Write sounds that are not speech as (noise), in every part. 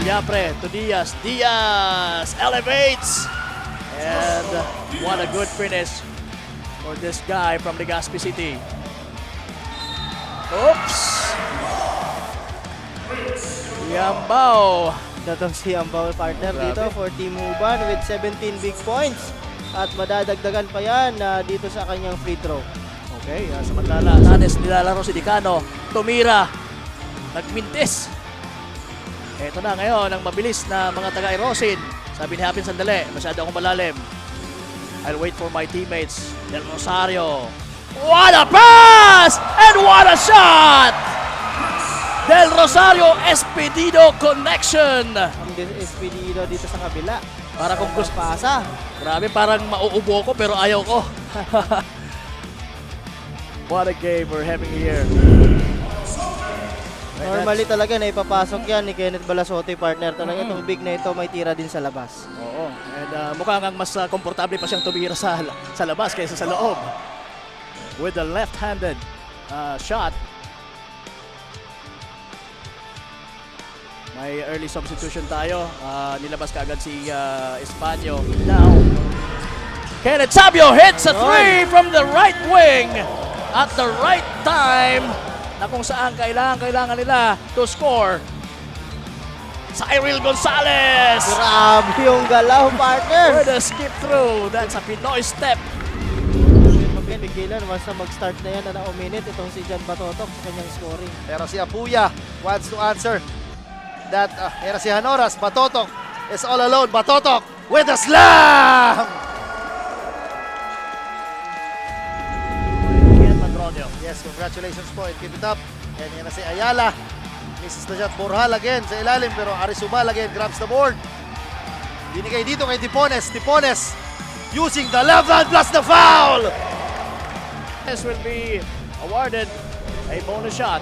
Diapre to Diaz. Diaz elevates. And what a good finish for this guy from Legazpi City. Oops! Yambao. Datong si Ambao partner Grabe. dito for Team Uban with 17 big points. At madadagdagan pa yan na dito sa kanyang free throw. Okay, uh, samantala, Sanes nilalaro si Dicano. Tumira. Nagmintis. Ito na ngayon ang mabilis na mga taga-Erosin. Sabi ni Hapin Sandali, masyado akong malalim. I'll wait for my teammates. Del Rosario. What a pass! And what a shot! Del Rosario Espedido connection. Ang Espedido dito sa kabila. Para kung gusto pasa. Grabe, parang mauubo ko pero ayaw ko. (laughs) What a game we're having here. Normally talaga na ipapasok yan ni Kenneth Balasote partner. Talaga itong big na ito may tira din sa labas. Oo. And uh, mukhang ang mas uh, komportable pa siyang tumira sa, (laughs) sa labas kaysa sa loob. With the left-handed uh, shot. May early substitution tayo. Uh, nilabas kaagad si uh, Espanyo. Now, Kenneth Sabio hits a three from the right wing at the right time na kung saan kailangan kailangan nila to score. Cyril Gonzalez! Grabe yung galaw partner. With a skip through. That's a Pinoy step. Mapipigilan once na mag-start na yan na na-minute itong si John Batotok sa kanyang scoring. Pero si Apuya wants to answer. That, uh, era si Hanoras, Batotok is all alone. Batotok with a slam! Madronio. Yes, congratulations po and keep it up. And yan na si Ayala. Misses na shot. Borhal again sa ilalim pero Arizubal again grabs the board. Binigay dito kay Tipones. Tipones using the left hand plus the foul! This will be awarded a bonus shot.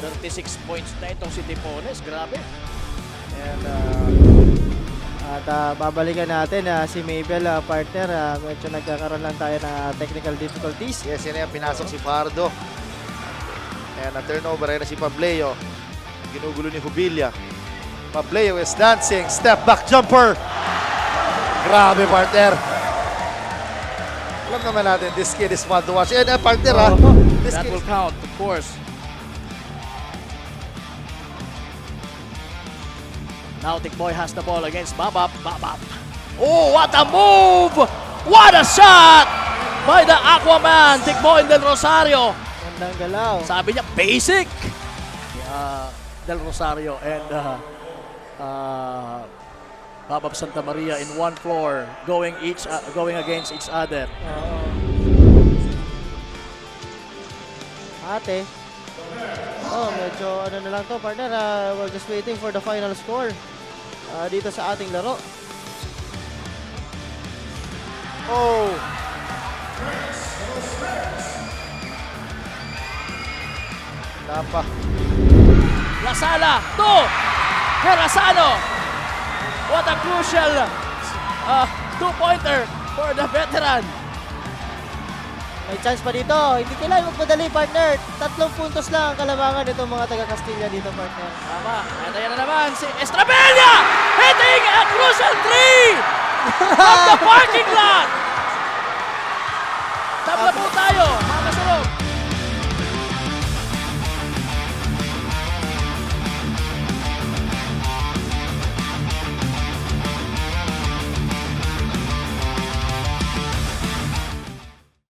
36 points na itong si Tipones. Grabe. And uh, at uh, babalikan natin uh, si Mabel uh, partner. Uh, medyo nagkakaroon lang tayo ng uh, technical difficulties. Yes, na yan. Pinasok si Pardo. And a turnover ay na si Pableo. Ginugulo ni Jubilia. Pableo is dancing. Step back jumper. Grabe, partner. Alam naman natin, this kid is fun to watch. And uh, partner, ha? Oo. This That kid will count, of course. Now Boy has the ball against Babap. Babap. Oh, what a move! What a shot by the Aquaman, Boy Del Rosario. Gandang galaw. Sabi niya, basic! Uh, Del Rosario and uh, uh, Babab Santa Maria in one floor going each uh, going against each other. Oo. Ate. Oh, medyo ano na lang to partner. Uh, we're just waiting for the final score. Uh, dito sa ating laro. Oh! Napa. Lasala to Herasano. What a crucial uh, two-pointer for the veteran. May chance pa dito. Hindi kailangan magmadali partner. Tatlong puntos lang ang kalamangan nitong mga taga Castilla dito partner. Tama. At ayan na naman si Estrabella hitting a crucial three the parking lot. Tabla po tayo.